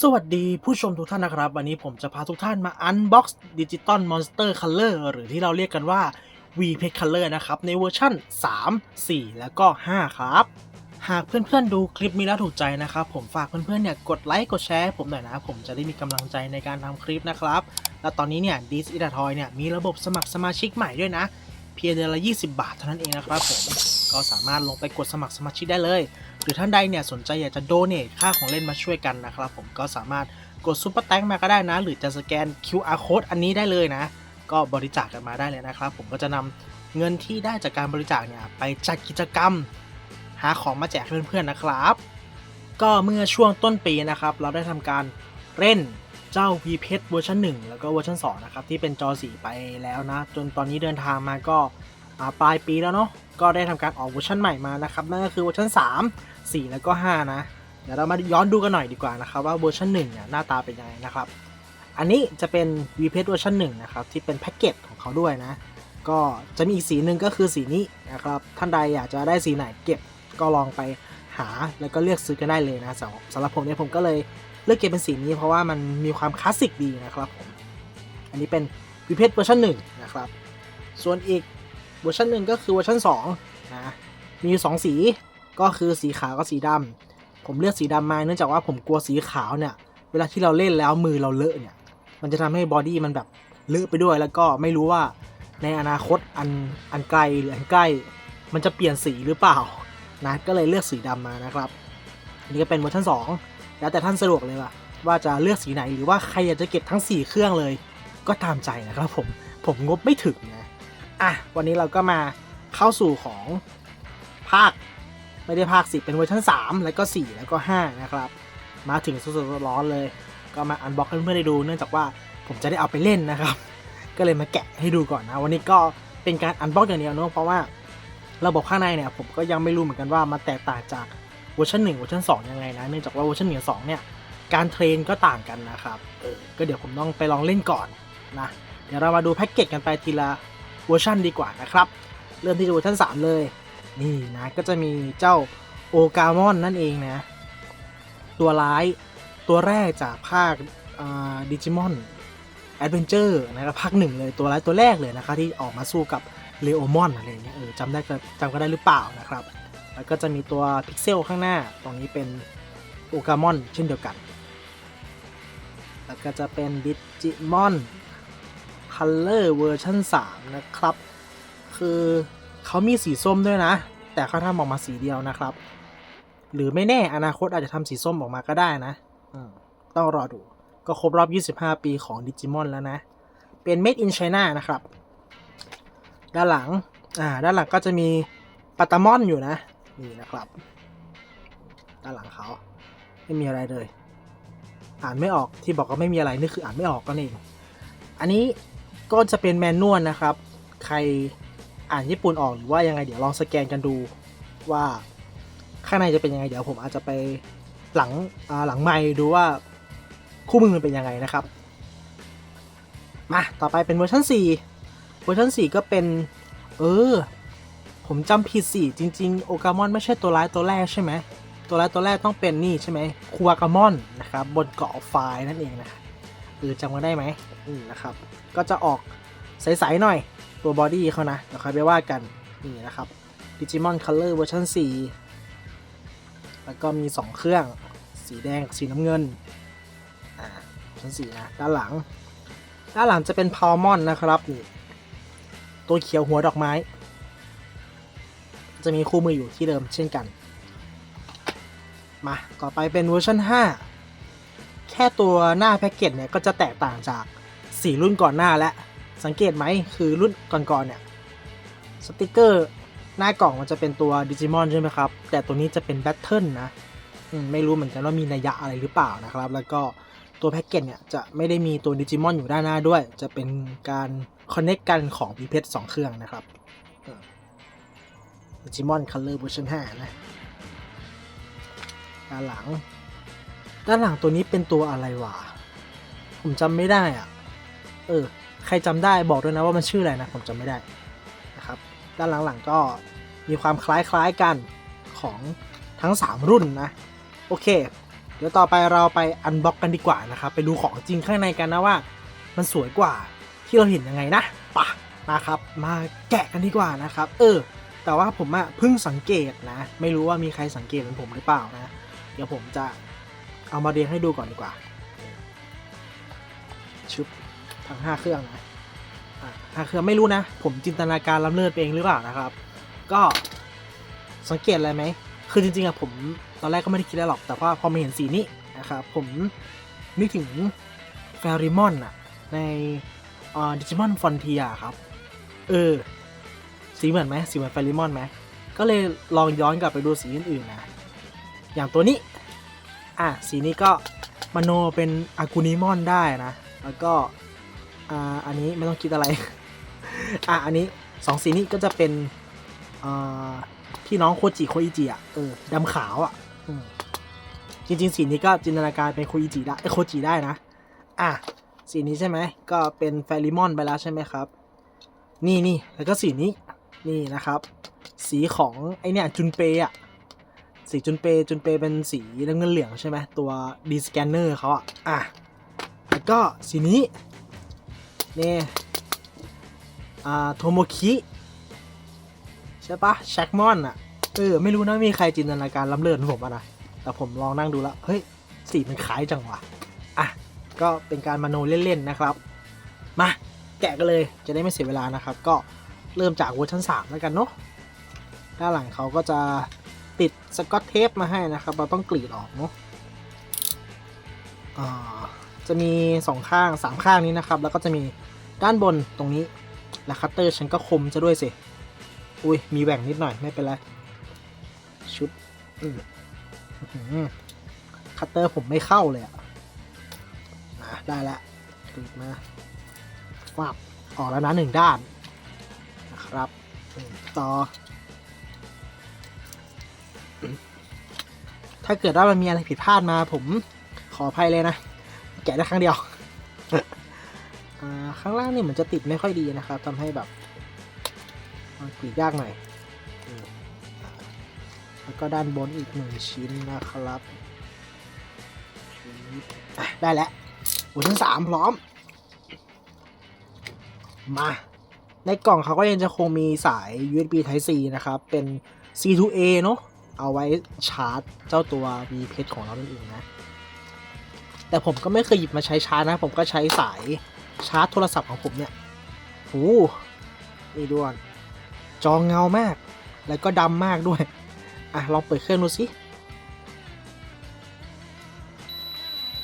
สวัสดีผู้ชมทุกท่านนะครับ วันนี้ผมจะพาทุกท่านมา Unbox Digital Monster Color หรือที่เราเรียกกันว่า V p e t Color นะครับ ในเวอร์ชั่น 3 4 แล้วก็ 5 ครับ หากเพื่อนๆดูคลิปนี้แล้วถูกใจนะครับ ผมฝากเพื่อนๆเนี่ยกดไลค์กดแชร์ผมหน่อยนะ ผมจะได้มีกำลังใจในการทำคลิปนะครับ และตอนนี้เนี่ย d i s i t a Toy เนี่ยมีระบบสมัครสมาชิกใหม่ด้วยนะ เพียงเดือนละ 20 บาทเท่านั้นเองนะครับผม ก็สามารถลงไปกดสมัครสมาชิกได้เลย หรือท่านใดเนี่ยสนใจอยากจะโดเนทค่าของเล่นมาช่วยกันนะครับผมก็สามารถกดซุปเปอร์แตงมาก็ได้นะ หรือจะสแกน QR code อันนี้ได้เลยนะ ก็บริจาคกันมาได้เลยนะครับ ผมก็จะนำเงินที่ได้จากการบริจาคเนี่ยไปจัดกิจกรรม หาของมาแจกเพื่อนๆนะครับ ก็เมื่อช่วงต้นปีนะครับ เราได้ทำการเล่น เจ้า v p เวอร์ชัน1แล้วก็เวอร์ชัน2นะครับ ที่เป็นจอสีไปแล้วนะ จนตอนนี้เดินทางมาก็ปลายปีแล้วเนาะก็ได้ทำการออกเวอร์ชันใหม่มานะครับนั่นก็คือเวอร์ชัน3 4 แล้วก็ 5 นะ เดี๋ยวเรามาย้อนดูกันหน่อยดีกว่านะครับ ว่าเวอร์ชัน1เนี่ยหน้าตาเป็นยังไงนะครับ อันนี้จะเป็น v p เวอร์ชัน1นะครับที่เป็นแพ็กเกจของเขาด้วยนะ ก็จะมีอีกสีหนึ่งก็คือสีนี้นะครับท่านใดอยากจะได้สีไหนเก็บก็ลองไปหาแล้วก็เลือกซื้อกันได้เลยนะสำหรับผมเนี่ยผมก็เลย เลือกเก็บเป็นสีนี้เพราะว่ามันมีความคลาสสิกดีนะครับผม อันนี้เป็น v p เวอร์ชัน1นะครับ ส่วนอีกเวอร์ชันหนึ่งก็คือเวอร์ชัน2นะ มีอยู่สองสี ก็คือสีขาวกับสีดำผมเลือกสีดำมาเนื่องจากว่าผมกลัวสีขาวเนี่ย เวลาที่เราเล่นแล้วมือเราเลอะเนี่ย มันจะทำให้บอดี้มันแบบเลอะไปด้วย แล้วก็ไม่รู้ว่าในอนาคตอันอันไกลหรืออันใกล้ มันจะเปลี่ยนสีหรือเปล่านะ ก็เลยเลือกสีดำมานะครับอันนี้ก็เป็นเวอร์ชัน2 แล้วแต่ท่านสะดวกเลยว่าว่าจะเลือกสีไหนหรือว่าใครอยากจะเก็บทั้ง 4 เครื่องเลย ก็ตามใจนะครับผมผมงบไม่ถึงนะอะวันนี้เราก็มาเข้าสู่ของภาคไม่ได้ภาค10เป็นเวอร์ชัน3 แล้วก็ 4 แล้วก็ 5 นะครับ มาถึงสดๆร้อนเลย ก็มาอันบ็อกให้เพื่อนๆได้ดู เนื่องจากว่าผมจะได้เอาไปเล่นนะครับ ก็เลยมาแกะให้ดูก่อนนะ วันนี้ก็เป็นการอันบ็อกอย่างเดียวเนอะเพราะว่าระบบข้างในเนี่ยผมก็ยังไม่รู้เหมือนกันว่ามันแตกต่างจาก เวอร์ชัน1เวอร์ชัน2 ยังไงนะ เนื่องจากว่าเวอร์ชัน1กับ2เนี่ย การเทรนก็ต่างกันนะครับเออก็เดี๋ยวผมต้องไปลองเล่นก่อนนะ เดี๋ยวเรามาดูแพ็กเกจกันไปทีละเวอร์ชันดีกว่านะครับ เริ่มที่เวอร์ชัน3 เลย นี่นะ ก็จะมีเจ้าโอกามอนนั่นเองนะ ตัวร้ายตัวแรกจากภาคดิจิมอนแอดเวนเจอร์นะครับภาคหนึ่งเลยตัวร้ายตัวแรกเลยนะคะที่ออกมาสู้กับเลโอมอนอะไรเงี้ยเออจำได้จำก็ได้หรือเปล่านะครับ แล้วก็จะมีตัวพิกเซลข้างหน้า ตรงนี้เป็นโอกามอนเช่นเดียวกัน แล้วก็จะเป็นดิจิมอนคัลเลอร์เวอร์ชัน3นะครับ คือเขามีสีส้มด้วยนะ แต่เขาทำออกมาสีเดียวนะครับ หรือไม่แน่อนาคตอาจจะทำสีส้มออกมาก็ได้นะอืมต้องรอดู ก็ครบรอบ 25 ปีของดิจิมอนแล้วนะ เป็น Made in China นะครับ ด้านหลัง อ่า ด้านหลังก็จะมีปัตตามอนอยู่นะ นี่นะครับ ด้านหลังเขา ไม่มีอะไรเลย อ่านไม่ออกที่บอกว่าไม่มีอะไรนี่คืออ่านไม่ออกก็นี่องอันนี้ก็จะเป็นแมนนวลนะครับ ใครอ่านญี่ปุ่นออกหรือว่ายังไงเดี๋ยวลองสแกนกันดูว่าข้างในจะเป็นยังไง เดี๋ยวผมอาจจะไปหลังหลังไมค์ดูว่าคู่มือมันเป็นยังไงนะครับ มา ต่อไปเป็นเวอร์ชัน4เวอร์ชัน4ก็เป็น เออ ผมจำผิดสิจริง ๆ โอกามอนไม่ใช่ตัวร้ายตัวแรกใช่ไหมตัวร้ายตัวแรกต้องเป็นนี่ใช่ไหมคูวากามอนนะครับบนเกาะไฟนั่นเองนะเออจำกันได้ไหมอืมนะครับ ก็จะออกใสๆหน่อยตัวบอดี้เขานะเดี๋ยวค่อยไปว่ากันนี่นะครับ Digimon Color เวอร์ชัน4แล้วก็มี 2 เครื่องสีแดงกับสีน้ำเงินอ่าเวอร์ชัน4นะด้านหลัง ด้านหลังจะเป็นพาวมอนนะครับนี่ตัวเขียวหัวดอกไม้ จะมีคู่มืออยู่ที่เดิมเช่นกัน มา ต่อไปเป็นเวอร์ชัน5 แค่ตัวหน้าแพ็กเกจเนี่ยก็จะแตกต่างจาก 4 รุ่นก่อนหน้าและ สังเกตไหมคือรุ่นก่อนๆเนี่ยสติกเกอร์หน้ากล่องมันจะเป็นตัวดิจิมอนใช่ไหมครับ แต่ตัวนี้จะเป็นแบทเทิลนะมไม่รู้เหมือนกันว่ามีนัยยะอะไรหรือเปล่านะครับ แล้วก็ตัวแพ็กเกจเนี่ยจะไม่ได้มีตัวดิจิมอนอยู่ด้านหน้าด้วย จะเป็นการคอนเน c กกันของพีเพชสองเครื่องนะครับ จิมอนคัลเลอร์เวอร์ชัน5นะด้านหลัง ด้านหลังตัวนี้เป็นตัวอะไรวะ ผมจำไม่ได้อะเออ ใครจำได้บอกด้วยนะว่ามันชื่ออะไรนะ ผมจำไม่ได้นะครับ ด้านหลังๆก็มีความคล้ายๆกันของทั้ง 3 รุ่นนะ โอเค เดี๋ยวต่อไปเราไปอันบ็อกกันดีกว่านะครับ ไปดูของจริงข้างในกันนะว่า มันสวยกว่าที่เราเห็นยังไงนะปะนะครับ มาแกะกันดีกว่านะครับ เออ แต่ว่าผมอะเพิ่งสังเกตนะ ไม่รู้ว่ามีใครสังเกตเหมือนผมหรือเปล่านะ เดี๋ยวผมจะเอามาเรียงให้ดูก่อนดีกว่า ชุบทั้งห้าเครื่องนะห้าเครื่องไม่รู้นะ ผมจินตนาการล้ำเลิศเองหรือเปล่านะครับ ก็สังเกตอะไรไหม คือจริงๆอะผมตอนแรกก็ไม่ได้คิดอะไรหรอก แต่ว่าพอมาเห็นสีนี้นะครับผมนึกถึงแฟริมอนอะในดิจิมอนฟอนเทียครับ เออ สีเหมือนไหมสีเหมือนแฟริมอนไหมก็เลยลองย้อนกลับไปดูสีอื่นๆนะ อย่างตัวนี้ อะ สีนี้ก็มโนเป็นอากูนิมอนได้นะ แล้วก็อ่าอันนี้ไม่ต้องคิดอะไร อะ อันนี้สองสีนี้ก็จะเป็นอ่าพี่น้องโคจิโคอิจิอะ เออดำขาวอะอจริงๆ สีนี้ก็จินตนาการเป็นโคอิจิได้โคจิได้นะ อะ สีนี้ใช่ไหม ก็เป็นแฟริมอนไปแล้วใช่ไหมครับ นี่นี่แล้วก็สีนี้ นี่นะครับ สีของไอเนี่ยจุนเปย์อะสีจุนเปย์จุนเปย์เป็นสีน้ำเงินเหลืองใช่ไหมตัวดีสแกนเนอร์เขาอะอะแล้วก็สีนี้นี่อ่าโทโมคิใช่ปะแช็กมอนอะเออไม่รู้นะมีใครจินตนาการล้ำเลิศเหมือนผมอะนะแต่ผมลองนั่งดูแล้ว เฮ้ย สีมันคล้ายจังวะอะ ก็เป็นการมโนเล่น ๆ นะครับ มา แกะกันเลยจะได้ไม่เสียเวลานะครับ ก็ เริ่มจากเวอร์ชัน3แล้วกันเนาะด้านหลังเขาก็จะติดสกอตเทปมาให้นะครับ เราต้องกรีดออกเนาะจะมี 2 ข้าง 3 ข้างนี้นะครับ แล้วก็จะมีด้านบนตรงนี้ และคัตเตอร์ฉันก็คมจะด้วยสิ อุ้ยมีแหว่งนิดหน่อยไม่เป็นไร ชุดคัตเตอร์ผมไม่เข้าเลยอะ่ะได้แล้วกรีดมาฟับออกแล้วนะหนึ่งด้าน นะครับ ต่อ ถ้าเกิดว่ามันมีอะไรผิดพลาดมาผมขออภัยเลยนะ แกะได้ครั้งเดียวข้างล่างนี่เหมือนจะติดไม่ค่อยดีนะครับทำให้แบบกรีดยากหน่อยแล้วก็ด้านบนอีกหนึ่งชิ้นนะครับ ได้แล้วเวอร์ชันสามพร้อม มา ในกล่องเขาก็ยังจะคงมีสาย USB Type C นะครับ เป็น C to A เนอะเอาไว้ชาร์จเจ้าตัว V เพชของเรานั่นเองนะ แต่ผมก็ไม่เคยหยิบมาใช้ชาร์จนะ ผมก็ใช้สายชาร์จโทรศัพท์ของผมเนี่ยโอ้นี่ด้วยจอเงามาก แล้วก็ดำมากด้วย อะ ลองเปิดเครื่องดูสิ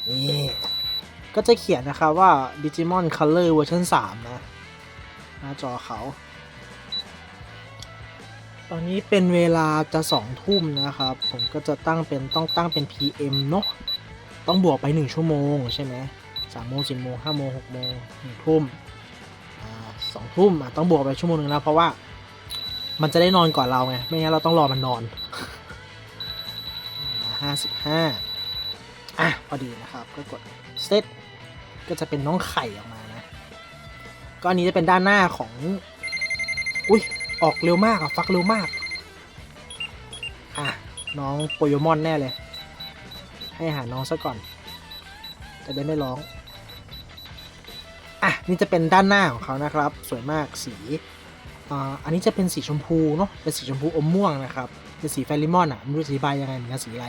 นี่ก็จะเขียนนะครับว่า Digimon Color เวอร์ชัน3นะ หน้าจอเขา ตอนนี้เป็นเวลาจะสองทุ่มนะครับ ผมก็จะตั้งเป็นต้องตั้งเป็น PM เนอะต้องบวกไป 1 ชั่วโมงใช่ไหมสามโมงสี่โมงห้าโมงหกโมงหนึ่งทุ่มสองทุ่มต้องบวกไปชั่วโมงหนึ่งแล้วเพราะว่ามันจะได้นอนก่อนเราไง ไม่งั้นเราต้องรอมันนอนห้าสิบห้าอะ พอดีนะครับ ก็กด set ก็จะเป็นน้องไข่ออก ก็อันนี้จะเป็นด้านหน้าของ อุ้ยออกเร็วมากอะฟักเร็วมาก อะ น้องโปโยมอนแน่เลย ให้หาน้องซะก่อน จะได้ไม่ร้อง อะ นี่จะเป็นด้านหน้าของเขานะครับ สวยมากสีอ่าอันนี้จะเป็นสีชมพูเนาะ เป็นสีชมพูอมม่วงนะครับ เป็นสีแฟริมอนอะไม่รู้จะอธิบยังไงเหมือนกันสีอะไร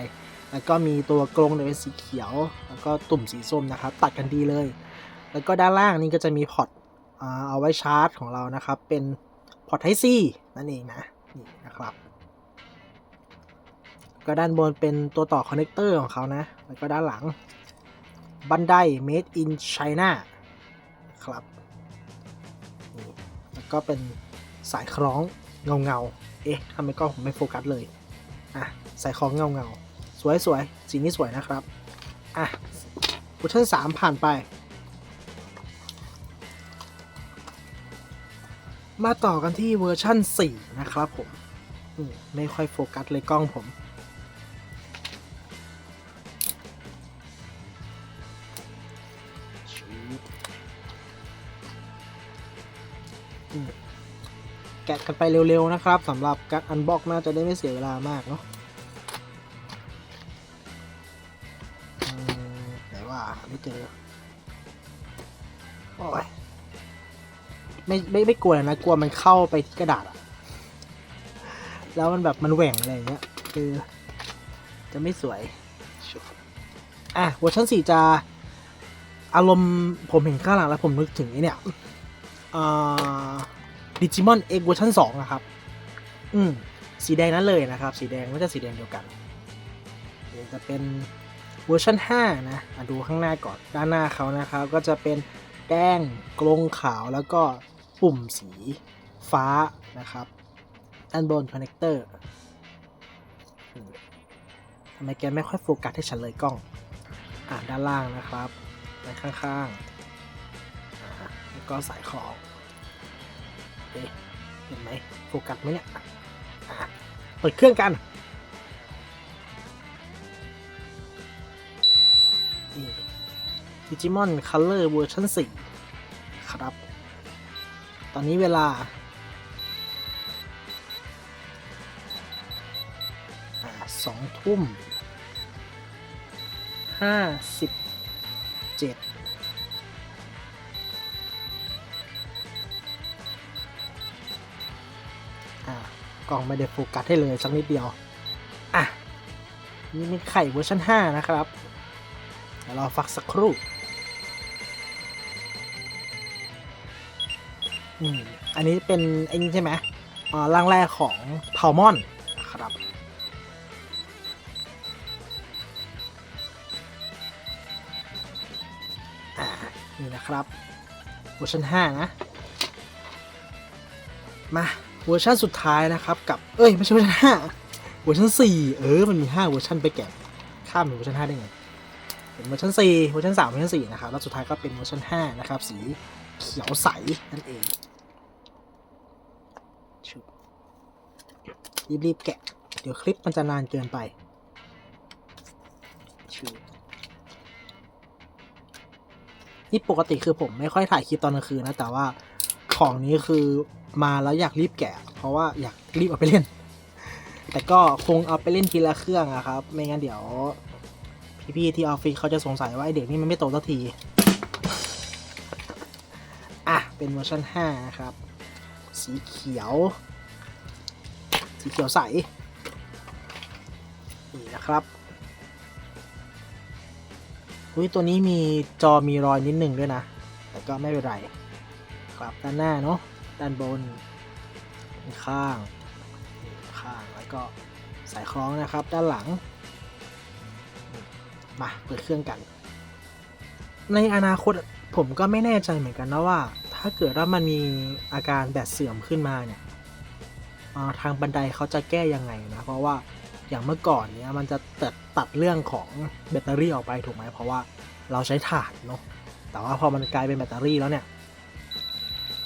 แล้วก็มีตัวกรงเนี่ยเป็นสีเขียว แล้วก็ตุ่มสีส้มนะครับ ตัดกันดีเลย แล้วก็ด้านล่างนี่ก็จะมีพอร์ต เอาไว้ชาร์จของเรานะครับ เป็นพอร์ตไทซีนั่นเองนะนี่นะครับก็ด้านบนเป็นตัวต่อคอนเนคเตอร์ของเขานะ แล้วก็ด้านหลังบันได made in China ครับนี่แล้วก็เป็นสายคล้องเงาเงาเอ๊ะทำไมกล้องผมไม่โฟกัสเลย อะ สายคล้องเงาเงาสวยสวยสีนี้สวยนะครับ อะเวอร์ชันสามผ่านไป มาต่อกันที่เวอร์ชั่น 4 นะครับผมไม่ค่อยโฟกัสเลยกล้องผมอืมแกะกันไปเร็ว ๆ นะครับสำหรับการอันบ็อกน่าจะได้ไม่เสียเวลามากเนาะ ไม่ไม่ไม่กลัวนะกลัวมันเข้าไปที่กระดาษอะแล้วมันแบบมันแหว่งอะไรอย่างเงี้ยคือ จะไม่สวย อะเวอร์ชัน4จะอารมณ์ผมเห็นข้างหลังแล้วผมนึกถึงไอเนี่ยดิจิมอนเอ็กเวอร์ชัน2นะครับ อืม สีแดงนั้นเลยนะครับ สีแดงไม่ใช่สีแดงเดียวกันเดี๋ยวจะเป็นเวอร์ชัน5นะมาดูข้างหน้าก่อน ด้านหน้าเขานะครับ ก็จะเป็นแดงกลงขาวแล้วก็ ปุ่มสีฟ้านะครับด้านบนคอนเนคเตอร์ทำไมแกไม่ค่อยโฟกัสให้ฉันเลยกล้อง อ่าด้านล่างนะครับด้านข้างๆแล้วก็สายของเอ๊ะเห็นไหมโฟกัสไหมเนี่ยเปิดเครื่องกันนี่ Digimon Color เวอร์ชัน4ครับ ตอนนี้เวลาอสองทุ่มห้าสิบเจ็ดอ่ากล่องไม่ได้โฟกัสให้เลยสักนิดเดียว อะ นี่เป็นไข่เวอร์ชัน5 นะครับ เดี๋ยวรอฟักสักครู่ อืมอันนี้เป็นไอ้นี่ใช่ไหมอ่าร่างแรกของพามอนนะครับ อ่า นี่นะครับเวอร์ชัน5นะ มาเวอร์ชันสุดท้ายนะครับกับ เอ้ย ไม่ใช่เวอร์ชัน5เวอร์ชัน4 เออ มันมี 5 เวอร์ชันไปแกะข้ามเป็นเวอร์ชัน5ได้ไงเป็นเวอร์ชัน4เวอร์ชัน3เวอร์ชัน4นะครับ แล้วสุดท้ายก็เป็นเวอร์ชัน5นะครับ สีเขียวใสนั่นเองชุบ รีบๆแกะ เดี๋ยวคลิปมันจะนานเกินไปชุบนี่ปกติคือผมไม่ค่อยถ่ายคลิปตอนกลางคืนนะ แต่ว่าของนี้คือมาแล้วอยากรีบแกะ เพราะว่าอยากรีบเอาไปเล่น แต่ก็คงเอาไปเล่นทีละเครื่องอะครับ ไม่งั้นเดี๋ยว พี่ๆที่ออฟฟิศเขาจะสงสัยว่าไอเด็กนี่มันไม่โตสักที อะ เป็นเวอร์ชัน5นะครับ สีเขียว สีเขียวใส นี่นะครับอุ้ยตัวนี้มีจอมีรอยนิดหนึ่งด้วยนะ แต่ก็ไม่เป็นไร ครับด้านหน้าเนาะ ด้านบน ข้าง ข้าง แล้วก็สายคล้องนะครับ ด้านหลัง มาเปิดเครื่องกัน ในอนาคตผมก็ไม่แน่ใจเหมือนกันนะว่า ถ้าเกิดว่ามันมีอาการแบตเสื่อมขึ้นมาเนี่ย ทางบันไดเขาจะแก้ยังไงนะ เพราะว่าอย่างเมื่อก่อนเนี่ยมันจะตัดตัดเรื่องของแบตเตอรี่ออกไปถูกไหมเพราะว่าเราใช้ถ่านเนาะแต่ว่าพอมันกลายเป็นแบตเตอรี่แล้วเนี่ย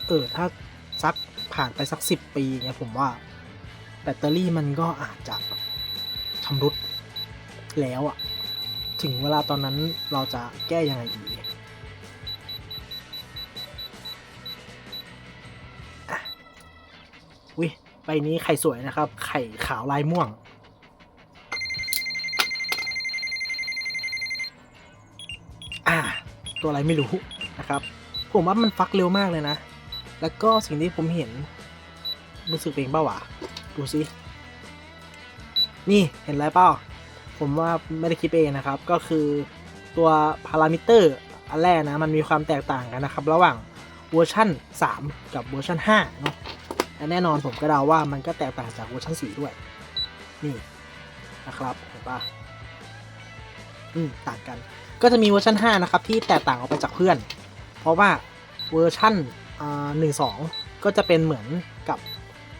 เออถ้าสักผ่านไปสักสิบปีเนี่ยผมว่าแบตเตอรี่มันก็อาจจะชำรุดแล้วอะถึงเวลาตอนนั้นเราจะแก้ยังไงดีอุ้ย ใบนี้ไข่สวยนะครับ ไข่ขาวลายม่วง อ่า ตัวอะไรไม่รู้นะครับ ผมว่ามันฟักเร็วมากเลยนะ แล้วก็สิ่งที่ผมเห็น รู้สึกเป็นเป้าวะดูสิ นี่เห็นอะไรเปล่า ผมว่าไม่ได้คิดเองนะครับ ก็คือตัวพารามิเตอร์อันแรกนะ มันมีความแตกต่างกันนะครับ ระหว่างเวอร์ชัน3 กับเวอร์ชัน5เนาะ และแน่นอนผมก็เดาว่ามันก็แตกต่างจากเวอร์ชัน4ด้วย นี่นะครับเห็นปะอืมต่างกัน ก็จะมีเวอร์ชัน5นะครับที่แตกต่างออกไปจากเพื่อน เพราะว่าเวอร์ชันอ่า1 2ก็จะเป็นเหมือนกับ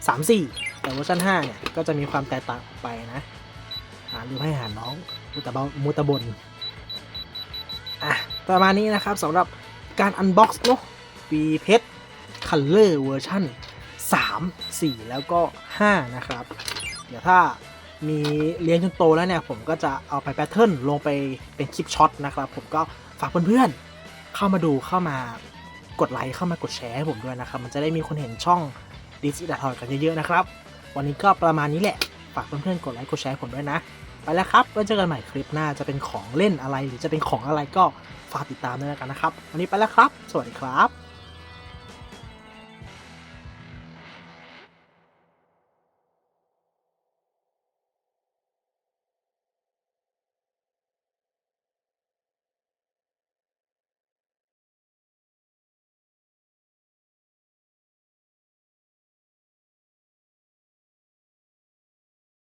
3 4 แต่เวอร์ชัน5เนี่ยก็จะมีความแตกต่างออกไปนะหาลืมให้หาน้องมูตะบมูตะบนอะประมาณนี้นะครับสำหรับการอันบ็อกซ์เนาะ V เพชร Color เวอร์ชัน 3 4 แล้วก็ 5 นะครับ เดี๋ยวถ้ามีเลี้ยงจนโตแล้วเนี่ย ผมก็จะเอาไปแพทเทิร์นลงไปเป็นคลิปช็อตนะครับ ผมก็ฝากเพื่อนๆ เข้ามาดูเข้ามากดไลค์เข้ามากดแชร์ให้ผมด้วยนะครับ มันจะได้มีคนเห็นช่องดิจิทัลกันเยอะๆนะครับ วันนี้ก็ประมาณนี้แหละ ฝากเพื่อนๆ กดไลค์กดแชร์ผมด้วยนะ ไปแล้วครับไว้เจอกันใหม่คลิปหน้าจะเป็นของเล่นอะไร หรือจะเป็นของอะไรก็ฝากติดตามด้วยกันนะครับ วันนี้ไปแล้วครับ สวัสดีครับ